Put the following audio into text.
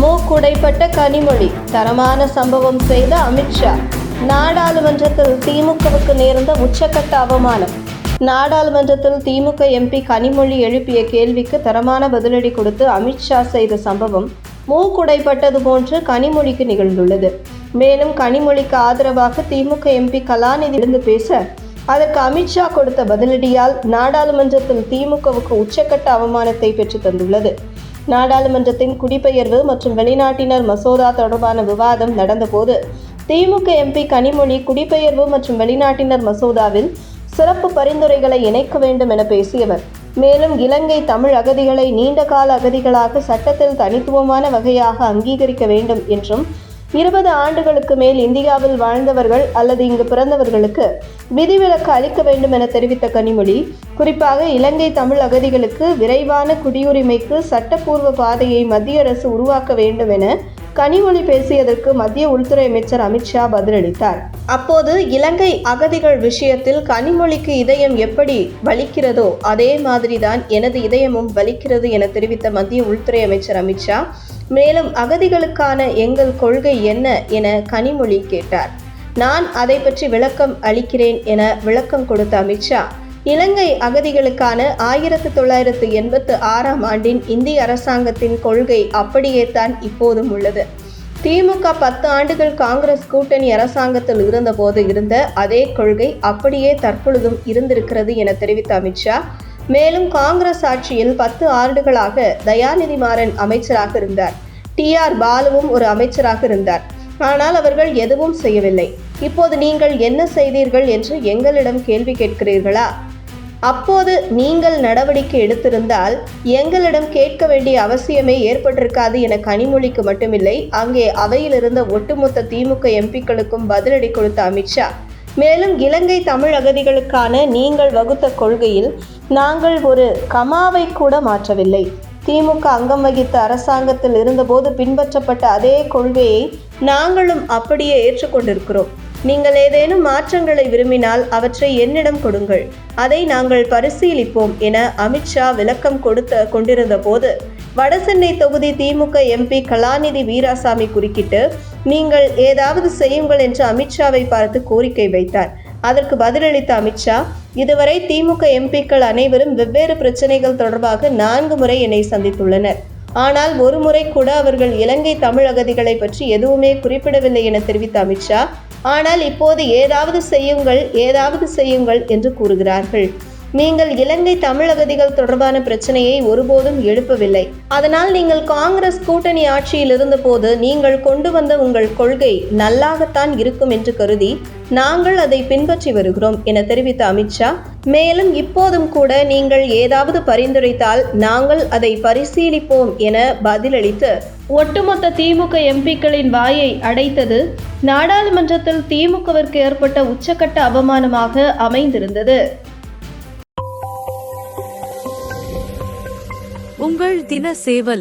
மூக்குடைப்பட்ட கனிமொழி தரமான சம்பவம் செய்த அமித்ஷா நாடாளுமன்றத்தில் திமுகவுக்கு நேர்ந்த உச்சக்கட்ட அவமானம். நாடாளுமன்றத்தில் திமுக எம்பி கனிமொழி எழுப்பிய கேள்விக்கு தரமான பதிலடி கொடுத்து அமித்ஷா செய்த சம்பவம் மூக்குடைப்பட்டது போன்று கனிமொழிக்கு நிகழ்ந்துள்ளது. மேலும் கனிமொழிக்கு ஆதரவாக திமுக எம்பி கலாநிதி இருந்து பேச அதற்கு அமித்ஷா கொடுத்த பதிலடியால் நாடாளுமன்றத்தில் திமுகவுக்கு உச்சக்கட்ட அவமானத்தை பெற்று தந்துள்ளது. நாடாளுமன்றத்தின் குடிபெயர்வு மற்றும் வெளிநாட்டினர் மசோதா தொடர்பான விவாதம் நடந்தபோது திமுக எம்பி கனிமொழி குடிபெயர்வு மற்றும் வெளிநாட்டினர் மசோதாவில் சிறப்பு பரிந்துரைகளை இணைக்க வேண்டும் என பேசியவர். மேலும் இலங்கை தமிழ் அகதிகளை நீண்டகால அகதிகளாக சட்டத்தில் தனித்துவமான வகையாக அங்கீகரிக்க வேண்டும் என்றும் இருபது ஆண்டுகளுக்கு மேல் இந்தியாவில் வாழ்ந்தவர்கள் அல்லது இங்கு பிறந்தவர்களுக்கு விதிவிலக்கு அளிக்க வேண்டும் என தெரிவித்த கனிமொழி குறிப்பாக இலங்கை தமிழ் அகதிகளுக்கு விரைவான குடியுரிமைக்கு சட்டப்பூர்வ பாதையை மத்திய அரசு உருவாக்க வேண்டும் என கனிமொழி பேசியதற்கு மத்திய உள்துறை அமைச்சர் அமித்ஷா பதிலளித்தார். அப்போது இலங்கை அகதிகள் விஷயத்தில் கனிமொழிக்கு இதயம் எப்படி வலிக்கிறதோ அதே மாதிரிதான் எனது இதயமும் வலிக்கிறது என தெரிவித்த மத்திய உள்துறை அமைச்சர் அமித்ஷா மேலும் அகதிகளுக்கான எங்கள் கொள்கை என்ன என கனிமொழி கேட்டார். நான் அதை பற்றி விளக்கம் அளிக்கிறேன் என விளக்கம் கொடுத்த அமித்ஷா இலங்கை அகதிகளுக்கான ஆயிரத்து தொள்ளாயிரத்து எண்பத்து ஆறாம் ஆண்டின் இந்திய அரசாங்கத்தின் கொள்கை அப்படியே தான் இப்போதும் உள்ளது. திமுக பத்து ஆண்டுகள் காங்கிரஸ் கூட்டணி அரசாங்கத்தில் இருந்தபோது இருந்த அதே கொள்கை அப்படியே தற்பொழுதும் இருந்திருக்கிறது என தெரிவித்த அமித்ஷா மேலும் காங்கிரஸ் ஆட்சியில் பத்து ஆண்டுகளாக தயாநிதி மாறன் அமைச்சராக இருந்தார். டி ஆர் பாலுவும் ஒரு அமைச்சராக இருந்தார். ஆனால் அவர்கள் எதுவும் செய்யவில்லை. இப்போது நீங்கள் என்ன செய்தீர்கள் என்று எங்களிடம் கேள்வி கேட்கிறீர்களா? அப்போது நீங்கள் நடவடிக்கை எடுத்திருந்தால் எங்களிடம் கேட்க வேண்டிய அவசியமே ஏற்பட்டிருக்காது என கனிமொழிக்கு மட்டுமில்லை அங்கே அவையில் இருந்த ஒட்டுமொத்த திமுக எம்பிக்களுக்கும் பதிலடி கொடுத்த அமித்ஷா மேலும் இலங்கை தமிழ் அகதிகளுக்கான நீங்கள் வகுத்த கொள்கையில் நாங்கள் ஒரு கமாவை கூட மாற்றவில்லை. திமுக அங்கம் வகித்த அரசாங்கத்தில் இருந்தபோது பின்பற்றப்பட்ட அதே கொள்கையை நாங்களும் அப்படியே ஏற்றுக்கொண்டிருக்கிறோம். நீங்கள் ஏதேனும் மாற்றங்களை விரும்பினால் அவற்றை என்னிடம் கொடுங்கள். அதை நாங்கள் பரிசீலிப்போம் என அமித்ஷா விளக்கம் கொடுத்த கொண்டிருந்த போது வடசென்னை தொகுதி திமுக எம்பி கலாநிதி வீராசாமி குறுக்கிட்டு நீங்கள் ஏதாவது செய்யுங்கள் என்று அமித்ஷாவை பார்த்து கோரிக்கை வைத்தார். அதற்கு பதிலளித்த அமித்ஷா இதுவரை திமுக எம்பிக்கள் அனைவரும் வெவ்வேறு பிரச்சனைகள் தொடர்பாக நான்கு முறை என்னை சந்தித்துள்ளனர். ஆனால் ஒரு முறை கூட அவர்கள் இலங்கை தமிழ் அகதிகளை பற்றி எதுவுமே குறிப்பிடவில்லை என தெரிவித்த அமித்ஷா ஆனால் இப்போது ஏதாவது செய்யுங்கள் ஏதாவது செய்யுங்கள் என்று கூறுகிறார்கள். நீங்கள் இலங்கை தமிழ் அகதிகள் தொடர்பான பிரச்சனையை ஒருபோதும் எழுப்பவில்லை. அதனால் நீங்கள் காங்கிரஸ் கூட்டணி ஆட்சியில் இருந்தபோது நீங்கள் கொண்டு வந்த உங்கள் கொள்கை நல்லாகத்தான் இருக்கும் என்று கருதி நாங்கள் அதை பின்பற்றி வருகிறோம் என தெரிவித்த அமித்ஷா மேலும் இப்போதும் கூட நீங்கள் ஏதாவது பரிந்துரைத்தால் நாங்கள் அதை பரிசீலிப்போம் என பதிலளித்து ஒட்டுமொத்த திமுக எம்பிக்களின் வாயை அடைத்தது நாடாளுமன்றத்தில் திமுகவிற்கு ஏற்பட்ட உச்சக்கட்ட அவமானமாக அமைந்திருந்தது. உங்கள் தின சேவல்.